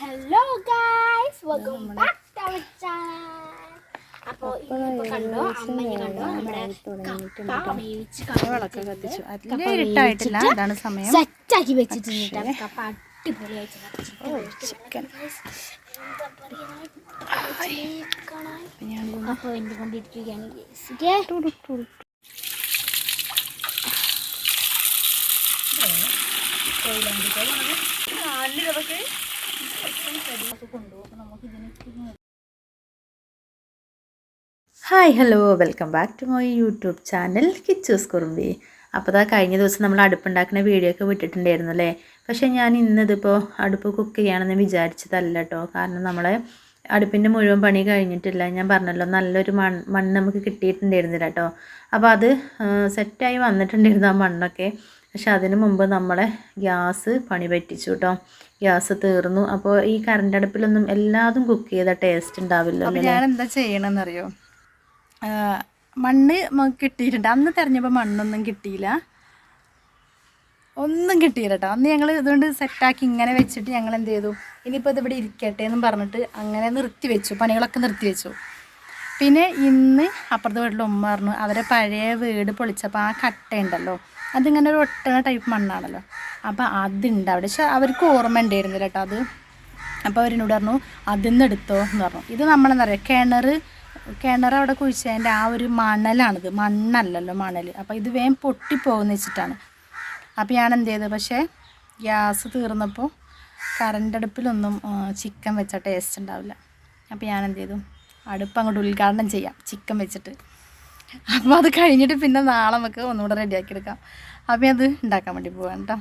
Hello guys welcome back to our channel അപ്പോൾ ഇന്നിപ്പോൾ കണ്ടോ അമ്മ കണ്ടോ? നമ്മുടെ കപ്പ വേവിച്ച് വിളക്ക് കത്തിച്ചു. അതിന്റെ ഇരുട്ടായിട്ടില്ല അതാണ് സമയം? സെറ്റാക്കി വെച്ചിട്ടുണ്ട്. കപ്പ അടിപൊളിയായിട്ട് ചിക്കൻ അപ്പോൾ എന്ത് കൊണ്ടിരിക്കുകയാണ് നാല് Okay? Hi hello welcome back to my YouTube channel Kichu's Kurumbi. അപ്പോൾ അതാ കഴിഞ്ഞ ദിവസം നമ്മൾ അടുപ്പുണ്ടാക്കുന്ന വീഡിയോ ഒക്കെ വിട്ടിട്ടുണ്ടായിരുന്നു അല്ലേ? പക്ഷേ ഞാൻ ഇന്നിതിപ്പോൾ അടുപ്പ് കുക്ക് ചെയ്യണമെന്ന് വിചാരിച്ചതല്ല കേട്ടോ. കാരണം നമ്മളെ അടുപ്പിന്റെ മുഴുവൻ പണി കഴിഞ്ഞിട്ടില്ല. ഞാൻ പറഞ്ഞല്ലോ നല്ലൊരു മണ്ണ് നമുക്ക് കിട്ടിയിട്ടുണ്ടായിരുന്നില്ല കേട്ടോ. അപ്പോൾ അത് സെറ്റായി വന്നിട്ടുണ്ടായിരുന്നു ആ മണ്ണൊക്കെ. പക്ഷെ അതിന് മുമ്പ് നമ്മളെ ഗ്യാസ് പണി പറ്റിച്ചു കേട്ടോ ഗ്യാസ് തീർന്നു. അപ്പോൾ ഈ കറണ്ട് അടുപ്പിലൊന്നും എല്ലാതും കുക്ക് ചെയ്ത ടേസ്റ്റ് ഉണ്ടാവില്ല ഞാൻ എന്താ ചെയ്യണമെന്നറിയോ മണ്ണ് കിട്ടിയിട്ടുണ്ട്. അന്ന് തിരഞ്ഞപ്പോൾ മണ്ണൊന്നും കിട്ടിയില്ല. ഒന്നും കിട്ടിയില്ല കേട്ടോ അന്ന് ഞങ്ങൾ ഇതുകൊണ്ട് സെറ്റാക്കി ഇങ്ങനെ വെച്ചിട്ട് ഞങ്ങൾ എന്ത് ചെയ്തു? ഇനിയിപ്പോൾ ഇതിവിടെ ഇരിക്കട്ടെ എന്നും പറഞ്ഞിട്ട് അങ്ങനെ നിർത്തി വെച്ചു. പണികളൊക്കെ നിർത്തി വെച്ചു. പിന്നെ ഇന്ന് അപ്പുറത്തെ വീട്ടിൽ ഉമ്മ പറഞ്ഞു അവരെ പഴയ വീട് പൊളിച്ചപ്പോൾ ആ കട്ടയുണ്ടല്ലോ അതിങ്ങനെ ഒരു ഒട്ടണ ടൈപ്പ് മണ്ണാണല്ലോ. അപ്പോൾ അതുണ്ട്. അവിടെ പക്ഷെ അവർക്ക് ഓർമ്മ ഉണ്ടായിരുന്നില്ല കേട്ടോ അത്. അപ്പോൾ അവരെന്നോട് പറഞ്ഞു അതിൽ നിന്ന് എടുത്തോ എന്ന് പറഞ്ഞു. ഇത് നമ്മളെന്താ പറയുക കിണർ കിണർ അവിടെ കുഴിച്ചതിന്റെ ആ ഒരു മണലാണിത്. മണ്ണല്ലല്ലോ മണൽ അപ്പോൾ ഇത് വേഗം പൊട്ടിപ്പോകുന്ന വെച്ചിട്ടാണ്. അപ്പോൾ ഞാൻ എന്ത് ചെയ്തു? പക്ഷേ ഗ്യാസ് തീർന്നപ്പോൾ കറണ്ട് അടുപ്പിലൊന്നും ചിക്കൻ വെച്ച ടേസ്റ്റ് ഉണ്ടാവില്ല. അപ്പോൾ ഞാൻ എന്ത് ചെയ്തു? അടുപ്പ് അങ്ങോട്ട് ഉദ്ഘാടനം ചെയ്യാം. ചിക്കൻ വെച്ചിട്ട്. അപ്പോൾ അത് കഴിഞ്ഞിട്ട് പിന്നെ നാളെ നമുക്ക് ഒന്നുകൂടെ റെഡിയാക്കി എടുക്കാം. അപ്പോൾ അത് ഉണ്ടാക്കാൻ വേണ്ടി പോവാം കേട്ടോ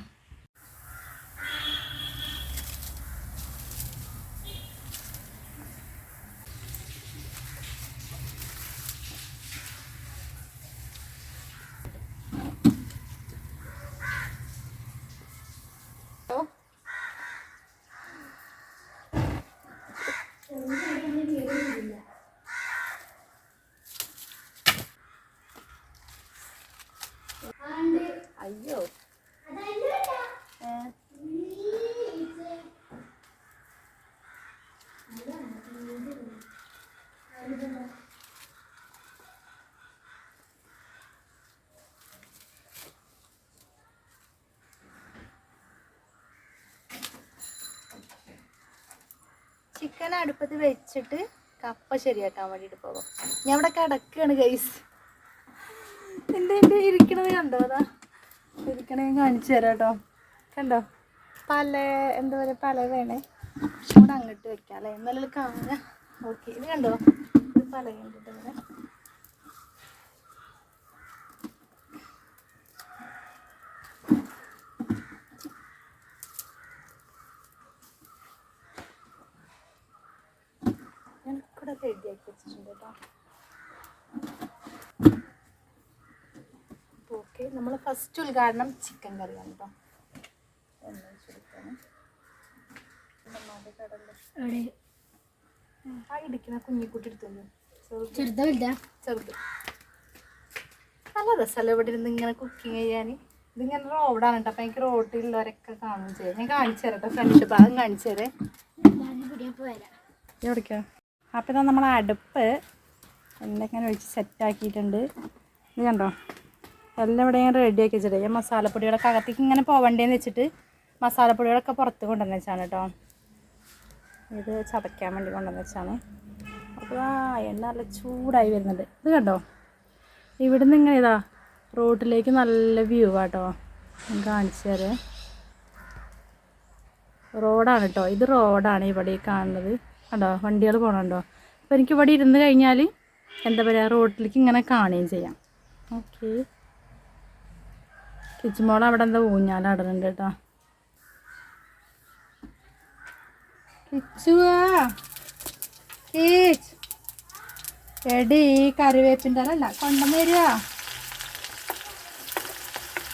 ചിക്കൻ അടുപ്പത്ത് വെച്ചിട്ട് കപ്പ ശരിയാക്കാൻ വേണ്ടിയിട്ട് പോകും ഞാൻ ഇവിടെ കിടക്കുകയാണ് ഗൈസ് എന്റെ ഇരിക്കണത് കണ്ടോ? അതാ. ഇരിക്കണേ കാണിച്ചു തരാം കേട്ടോ. കണ്ടോ? പല എന്താ പറയുക പല വേണേ. കുറച്ചും കൂടെ അങ്ങോട്ട് വെക്കാം അല്ലേ? എന്നാലും കാണാൻ ഓക്കെ ഇത് കണ്ടോ? ഇത് പല കണ്ടിട്ട് ഇവിടെ കൂടെ റെഡിയാക്കി വെച്ചിട്ടുണ്ട് കേട്ടോ ഓക്കെ നമ്മൾ ഫസ്റ്റ് ഉദ്ഘാടനം ചിക്കൻ കറിയാണ് കേട്ടോ. ആ ഇടിക്കുന്ന കുഞ്ഞിക്കുട്ടി എടുത്തു ചെറുത്. ചെറുതാ ചെറുത്. നല്ല രസമല്ലേ ഇവിടെ ഇരുന്ന് ഇങ്ങനെ കുക്കിങ് ചെയ്യാൻ ഇതിങ്ങനെ റോഡാണ് കേട്ടോ അപ്പം എനിക്ക് റോഡിലുള്ളവരൊക്കെ കാണുകയും ചെയ്യും. ഞാൻ കാണിച്ചു തരാം കേട്ടോ ഫ്രണ്ട്ഷിപ്പ് അതും കാണിച്ചു തരേ. എവിടേക്കാ? അപ്പോൾ ഇതാ നമ്മൾ അടുപ്പ് എന്തെങ്കിലും ഒഴിച്ച് സെറ്റാക്കിയിട്ടുണ്ട് ഇത് കണ്ടോ? എല്ലാം ഇവിടെ ഞാൻ റെഡിയാക്കി വെച്ചിട്ട് ഞാൻ മസാലപ്പൊടികളൊക്കെ അകത്തേക്ക് ഇങ്ങനെ പോവണ്ടേന്ന് വെച്ചിട്ട് മസാലപ്പൊടികളൊക്കെ പുറത്ത് കൊണ്ടുവന്ന് വെച്ചാണ് കേട്ടോ. ഇത് ചതയ്ക്കാൻ വേണ്ടി കൊണ്ടുവന്ന് വെച്ചാണ്. അപ്പോൾ ആ എണ്ണ നല്ല ചൂടായി വരുന്നുണ്ട്. ഇത് കണ്ടോ? ഇവിടുന്ന് ഇങ്ങനെ ഇതാ റോട്ടിലേക്ക് നല്ല വ്യൂ ആട്ടോ ഞാൻ കാണിച്ചു തരാം. റോഡാണ് കേട്ടോ. ഇത് റോഡാണ് ഇവിടെ കാണുന്നത്. കണ്ടോ വണ്ടികൾ പോകണുണ്ടോ അപ്പോൾ എനിക്ക് ഇവിടെ ഇരുന്ന് കഴിഞ്ഞാൽ എന്താ പറയുക റോഡിലേക്ക് ഇങ്ങനെ കാണുകയും ചെയ്യാം. ഓക്കെ. കിച്ചുമോൾ അവിടെ എന്താ ഊഞ്ഞാലാടുന്നുണ്ട് കേട്ടോ. എടി കറിവേപ്പിന്റെ അല്ല കൊണ്ടുവന്ന് തരിക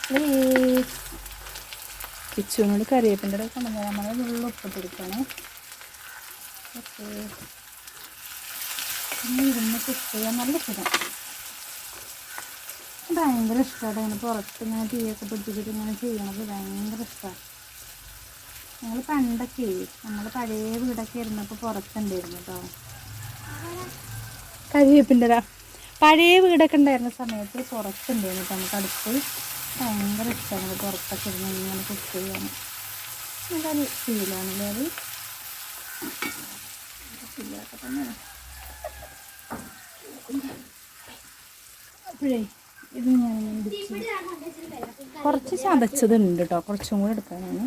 പ്ലീസ് കിച്ചുവിനോട് കറിവേപ്പിന്റെ കൊണ്ടുവന്ന് നമ്മൾ ഉള്ളിൽ ഉപ്പിട്ടെടുക്കുകയാണ് ഇരുന്ന് കുക്ക് ചെയ്യാൻ നല്ല സുഖം ഭയങ്കര ഇഷ്ടമാണ് ഇങ്ങനെ പുറത്ത് ഇങ്ങനെ തീയൊക്കെ പിടിച്ചിട്ട് ഇങ്ങനെ ചെയ്യണത് ഭയങ്കര ഇഷ്ടമാണ് ഞങ്ങൾ പണ്ടൊക്കെ നമ്മൾ പഴയ വീടൊക്കെ ഇരുന്നപ്പോൾ പുറത്തുണ്ടായിരുന്നു കേട്ടോ കരിവേപ്പിന്റെതാ പഴയ വീടൊക്കെ ഉണ്ടായിരുന്ന സമയത്ത് പുറത്തുണ്ടായിരുന്നു കേട്ടോ നമുക്ക് അടുത്ത് ഭയങ്കര ഇഷ്ടമാണ് പുറത്തൊക്കെ ഇരുന്ന് ഇങ്ങനെ കുക്ക് ചെയ്യാൻ. നല്ലൊരു ഫീലാണല്ലേ അത്? കുറച്ച് ചതച്ചതുണ്ട് കേട്ടോ കുറച്ചും കൂടെ എടുക്കാനാണ്.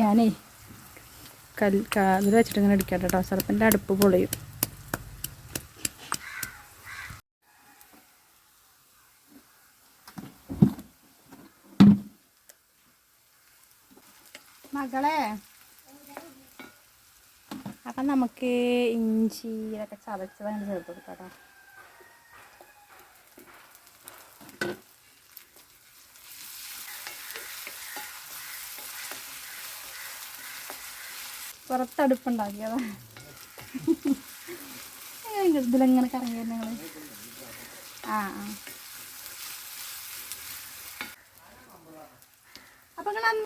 ഞാനേ കൽ കാതിൽ വെച്ചിട്ട് ഇങ്ങനെ അടിക്കാം കേട്ടോ ചിലപ്പോൾ അടുപ്പ് പൊളിയും. മകളെ അപ്പം നമുക്ക് ഇഞ്ചി ഇതൊക്കെ ചതച്ചതാണ് ചേർത്ത് കൊടുക്കാം കേട്ടോ പുറത്തടുപ്പുണ്ടാക്കിയതാ ഇതിലെങ്ങനെ കറങ്ങിയത് നിങ്ങൾ ആ ആ. അപ്പൊ നിങ്ങൾ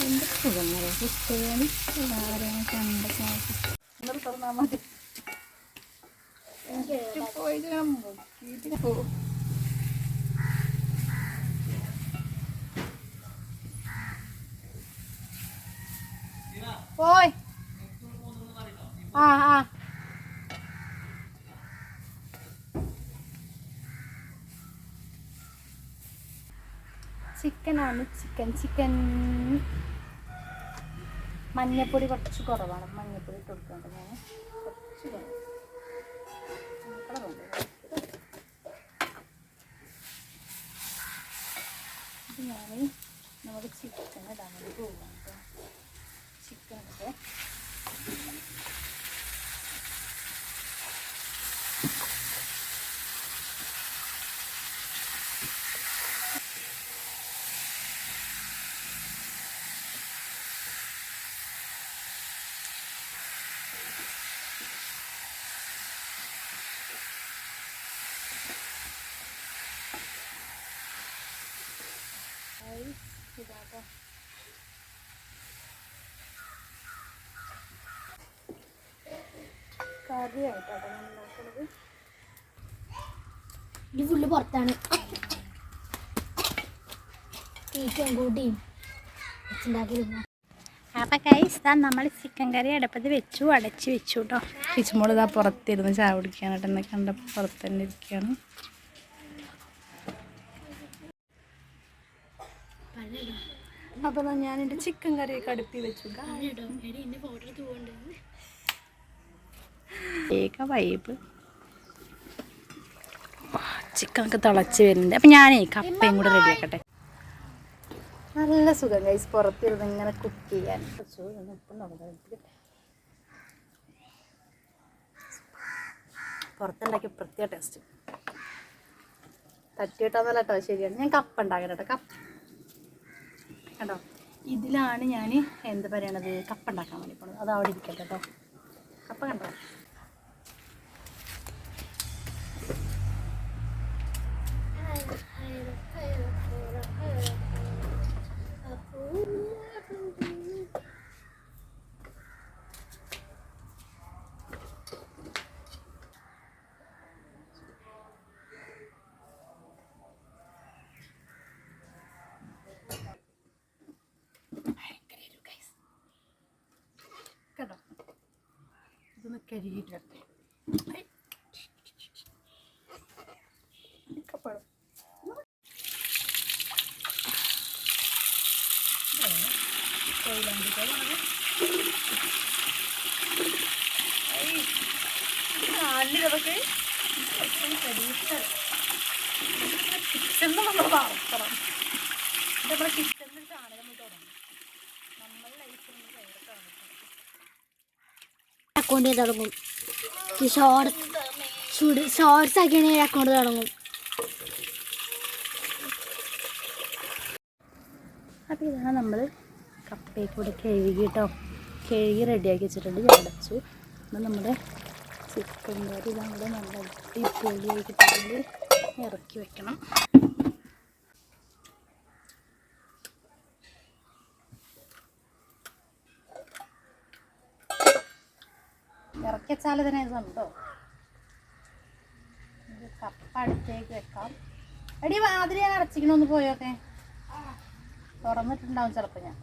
എന്ത് സുഖങ്ങളെ കുട്ടികളും എല്ലാവരെയും കണ്ടൊക്കെ നിങ്ങൾ തുറന്നാൽ മതി. പോയി നോക്കിയിട്ട് പോകും പോയി. ആ ആ. ചിക്കനാണ് ചിക്കൻ ചിക്കൻ. മഞ്ഞപ്പൊടി കുറച്ച് കുറവാണ്. മഞ്ഞപ്പൊടി ഇട്ട് കൊടുക്കുന്നുണ്ട് ഞാൻ കുറച്ച് ഞാൻ നമ്മുടെ ചിക്കൻ ഇടാൻ വേണ്ടി പോവാണ് കേട്ടോ ചിക്കൻ ഒക്കെ ഇതാട്ടോ ഞാൻ ഉണ്ടാക്കുന്നത് ഇത് ഫുള്ള് പുറത്താണ്. തീറ്റയും കൂട്ടിയും വെച്ചുണ്ടാക്കിയിരുന്നു അപ്പം കൈസ് ഇതാ നമ്മൾ ചിക്കൻ കറി അടുപ്പത്ത് വെച്ചു അടച്ചു വെച്ചു കേട്ടോ കിച്ചുമോൾ ഇതാ പുറത്തിരുന്ന് ചായ കുടിക്കാനായിട്ട് എന്നെ കണ്ടപ്പോൾ പുറത്ത് തന്നെ ഇരിക്കുകയാണ് അപ്പോൾ ഞാൻ എന്റെ ചിക്കൻ കറിയൊക്കെ അടുപ്പി വെച്ചു. ഏക വൈബ് ചിക്കൻ ചിക്കനൊക്കെ തിളച്ച് വരുന്നുണ്ട്. അപ്പം ഞാനേ കപ്പയും കൂടെ റെഡി ആക്കട്ടെ. നല്ല സുഖം കൈസ് പുറത്തിരുന്ന് ഇങ്ങനെ കുക്ക് ചെയ്യാൻ. പുറത്തുണ്ടാക്കിയ പ്രത്യേക ടേസ്റ്റ് തട്ടിയിട്ടൊന്നല്ല കേട്ടോ ശരിയാണ്. ഞാൻ കപ്പ ഉണ്ടാക്കണം കേട്ടോ കപ്പ. കേട്ടോ ഇതിലാണ് ഞാൻ എന്താ പറയണത്? കപ്പ ഉണ്ടാക്കാൻ വേണ്ടി പോണത്. അത് അവിടെ ഇരിക്കട്ടെ കേട്ടോ കപ്പ കണ്ടോ കേട്ടോ ഇതൊന്ന് കരുകിയിട്ട് കപ്പടം കാലിലതൊക്കെ കിച്ചണിൽ നമ്മൾ വളർത്തണം നമ്മുടെ കിച്ചണിൽ ചാണകം നമ്മൾ തുടങ്ങും നമ്മൾ ലൈഫ് അക്കൗണ്ട് ചെയ്ത് തുടങ്ങും. ഷോർട്സ് ഷോർട്സ് ആക്കിയാണെങ്കിൽ അക്കൗണ്ട് തുടങ്ങും. അപ്പോൾ ഇതാണ് നമ്മൾ കപ്പയൊക്കെ ഇവിടെ കഴുകി കേട്ടോ കഴുകി റെഡിയാക്കി വെച്ചിട്ടുണ്ട്. ഞാൻ അടച്ചു. അപ്പം നമ്മുടെ ചിക്കൻ കറി ഇതാണ് നല്ല അടിപൊളിയായി കിട്ടുന്നത് ഇറക്കി വെക്കണം. ഇറക്കി വെച്ചാൽ തന്നെ കപ്പ അടുത്തേക്ക് വെക്കാം. എടി വാതിൽ ഞാൻ അടച്ചിക്കണമെന്ന് പോയോക്കെ തുറന്നിട്ടുണ്ടാവും ചിലപ്പോൾ ഞാൻ.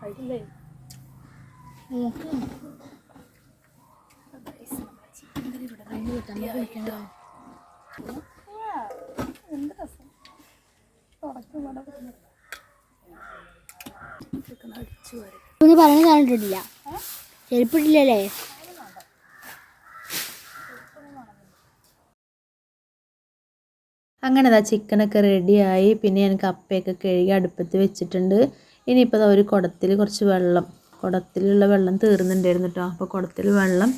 കഴിക്കില്ലേ എന്ത് രസം. തുടക്കം വരും ഒന്ന് പറഞ്ഞു കണ്ടിട്ടില്ല ചെരുപ്പിട്ടില്ലല്ലേ? അങ്ങനെ അതാ ചിക്കനൊക്കെ റെഡിയായി. പിന്നെ ഞാൻ കപ്പയൊക്കെ കഴുകി അടുപ്പത്ത് വെച്ചിട്ടുണ്ട്. ഇനിയിപ്പോൾ ഒരു കുടത്തിൽ കുറച്ച് വെള്ളം. കുടത്തിലുള്ള വെള്ളം തീർന്നിട്ടുണ്ടായിരുന്നു കേട്ടോ. അപ്പോൾ കുടത്തിൽ വെള്ളം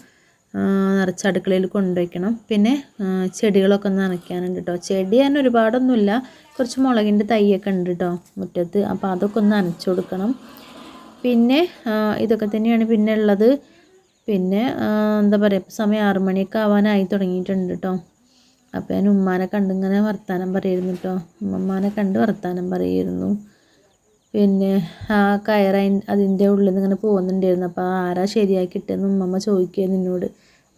നിറച്ച് അടുക്കളയിൽ കൊണ്ടുവയ്ക്കണം. പിന്നെ ചെടികളൊക്കെ ഒന്ന് നനയ്ക്കാനുണ്ട് കേട്ടോ ചെടി തന്നെ ഒരുപാടൊന്നുമില്ല. കുറച്ച് മുളകിന്റെ തൈയൊക്കെ ഉണ്ട് കേട്ടോ മുറ്റത്ത്. അപ്പോൾ അതൊക്കെ ഒന്ന് നനച്ചു കൊടുക്കണം. പിന്നെ ഇതൊക്കെ തന്നെയാണ് പിന്നെ ഉള്ളത്. പിന്നെ എന്താ പറയുക ഇപ്പോൾ സമയം ആറു മണിയൊക്കെ ആവാനായി തുടങ്ങിയിട്ടുണ്ട് കേട്ടോ അപ്പോൾ ഞാൻ ഉമ്മാനെ കണ്ടിങ്ങനെ വർത്താനം പറയായിരുന്നു കേട്ടോ ഉമ്മമ്മാനെ കണ്ട് വർത്താനം പറയായിരുന്നു പിന്നെ ആ അയിൻ- അതിന്റെ ഉള്ളിൽ നിന്ന് ഇങ്ങനെ പോകുന്നുണ്ടായിരുന്നു. അപ്പോൾ ആരാ ശരിയാക്കിയിട്ടെന്ന് ഉമ്മമ്മ ചോദിക്കുകയായിരുന്നു എന്നോട്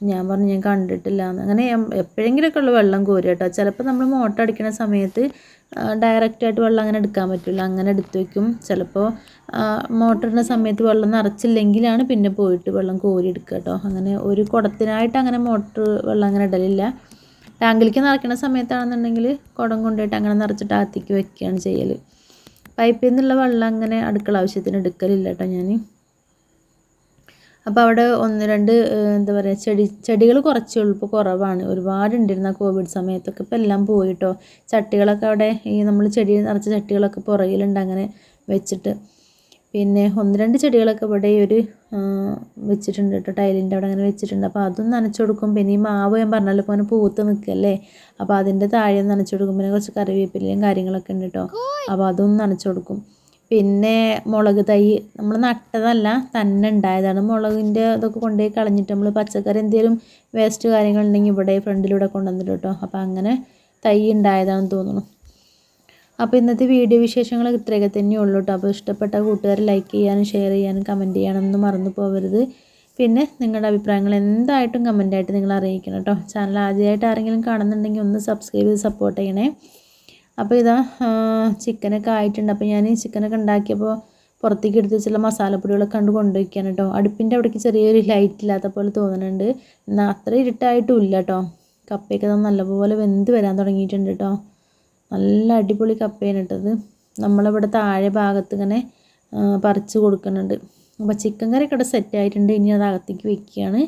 ഞാൻ പറഞ്ഞു ഞാൻ കണ്ടിട്ടില്ല എന്ന് അങ്ങനെ എപ്പോഴെങ്കിലുമൊക്കെ ഉള്ള വെള്ളം കോരുക കേട്ടോ ചിലപ്പോൾ നമ്മൾ മോട്ടർ അടിക്കുന്ന സമയത്ത് ഡയറക്റ്റായിട്ട് വെള്ളം അങ്ങനെ എടുക്കാൻ പറ്റില്ല അങ്ങനെ എടുത്ത് വയ്ക്കും ചിലപ്പോൾ മോട്ടറിന്റെ സമയത്ത് വെള്ളം നിറച്ചില്ലെങ്കിലാണ് പിന്നെ പോയിട്ട് വെള്ളം കോരി എടുക്കുക കേട്ടോ അങ്ങനെ ഒരു കുടത്തിനായിട്ട് അങ്ങനെ മോട്ടർ വെള്ളം അങ്ങനെ ഇടലില്ല. ടാങ്കിലേക്ക് നിറയ്ക്കുന്ന സമയത്താണെന്നുണ്ടെങ്കിൽ കുടം കൊണ്ടുപോയിട്ട് അങ്ങനെ നിറച്ചിട്ട് ആത്തിക്ക് വെക്കുകയാണ് ചെയ്യൽ പൈപ്പിൽ നിന്നുള്ള വെള്ളം അങ്ങനെ അടുക്കള ആവശ്യത്തിന് എടുക്കലില്ല കേട്ടോ ഞാൻ അപ്പോൾ അവിടെ ഒന്ന് രണ്ട് എന്താ പറയുക ചെടി ചെടികൾ കുറച്ചേ ഉള്ളൂ. ഇപ്പോൾ കുറവാണ്. ഒരുപാടുണ്ടായിരുന്നു ആ കോവിഡ് സമയത്തൊക്കെ. ഇപ്പോൾ എല്ലാം പോയിട്ടോ ചട്ടികളൊക്കെ അവിടെ ഈ നമ്മൾ ചെടി നിറച്ച ചട്ടികളൊക്കെ പുറകിലുണ്ട് അങ്ങനെ വെച്ചിട്ട്. പിന്നെ ഒന്ന് രണ്ട് ചെടികളൊക്കെ ഇവിടെ ഒരു വെച്ചിട്ടുണ്ട് കേട്ടോ. ടൈലിന്റെ അവിടെ അങ്ങനെ വെച്ചിട്ടുണ്ട്. അപ്പോൾ അതും നനച്ചു കൊടുക്കും. പിന്നെ ഈ മാവ് ഞാൻ പറഞ്ഞല്ലോ ഇപ്പോൾ അങ്ങനെ പൂത്ത് നിൽക്കല്ലേ അപ്പോൾ അതിന്റെ താഴെ നനച്ചു കൊടുക്കും. പിന്നെ കുറച്ച് കറിവേപ്പിലയും കാര്യങ്ങളൊക്കെ ഉണ്ട് കേട്ടോ. അപ്പോൾ അതും നനച്ചു കൊടുക്കും. പിന്നെ മുളക് തൈ നമ്മൾ നട്ടതല്ല തന്നെ ഉണ്ടായതാണ്. മുളകിന്റെ ഇതൊക്കെ കൊണ്ടുപോയി കളഞ്ഞിട്ട് നമ്മൾ പച്ചക്കറി എന്തെങ്കിലും വേസ്റ്റ് കാര്യങ്ങളുണ്ടെങ്കിൽ ഇവിടെ ഫ്രണ്ടിലൂടെ കൊണ്ടുവന്നിട്ട് കേട്ടോ. അപ്പോൾ അങ്ങനെ തൈ ഉണ്ടായതാണെന്ന് തോന്നുന്നു. അപ്പോൾ ഇന്നത്തെ വീഡിയോ വിശേഷങ്ങൾ ഇത്രയൊക്കെ തന്നെ ഉള്ളൂ കേട്ടോ അപ്പോൾ ഇഷ്ടപ്പെട്ട കൂട്ടുകാർ ലൈക്ക് ചെയ്യാനും ഷെയർ ചെയ്യാനും കമന്റ് ചെയ്യാനൊന്നും മറന്നു പോകരുത് പിന്നെ നിങ്ങളുടെ അഭിപ്രായങ്ങൾ എന്തായിട്ടും കമന്റായിട്ട് നിങ്ങൾ അറിയിക്കണം കേട്ടോ ചാനൽ ആദ്യമായിട്ട് ആരെങ്കിലും കാണുന്നുണ്ടെങ്കിൽ ഒന്ന് സബ്സ്ക്രൈബ് ചെയ്ത് സപ്പോർട്ട് ചെയ്യണേ. അപ്പോൾ ഇതാ ചിക്കനൊക്കെ ആയിട്ടുണ്ട്. അപ്പോൾ ഞാൻ ചിക്കനൊക്കെ ഉണ്ടാക്കിയപ്പോൾ പുറത്തേക്ക് എടുത്ത് വെച്ചുള്ള മസാലപ്പൊടികളൊക്കെ കണ്ട് കൊണ്ടുവയ്ക്കാണ് കേട്ടോ അടുപ്പിന്റെ അവിടേക്ക് ചെറിയൊരു ലൈറ്റ് ഇല്ലാത്ത പോലെ തോന്നുന്നുണ്ട്. എന്നാൽ അത്ര ഇരുട്ടായിട്ടും ഇല്ല കേട്ടോ കപ്പയൊക്കെ നല്ലപോലെ വെന്ത് വരാൻ തുടങ്ങിയിട്ടുണ്ട് കേട്ടോ നല്ല അടിപൊളി കപ്പയാണ് ഇട്ടത് നമ്മളിവിടെ താഴെ ഭാഗത്ത് ഇങ്ങനെ പറിച്ച് കൊടുക്കുന്നുണ്ട്. അപ്പോൾ ചിക്കൻ കറി ഇവിടെ സെറ്റ് ആയിട്ടുണ്ട്. ഇനി അത് അകത്തേക്ക് വെക്കുകയാണ്.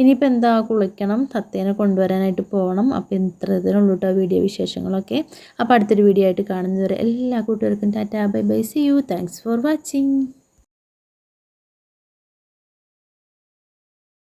ഇനിയിപ്പോൾ എന്താ കുളിക്കണം? തത്തേനെ കൊണ്ടുവരാനായിട്ട് പോകണം. അപ്പോൾ ഇത്ര ഇതിനുള്ളൂ കേട്ടോ വീഡിയോ വിശേഷങ്ങളൊക്കെ. അപ്പോൾ അടുത്തൊരു വീഡിയോ ആയിട്ട് കാണുന്നതുവരെ എല്ലാ കൂട്ടുകാർക്കും tata bye bye. See you thanks for watching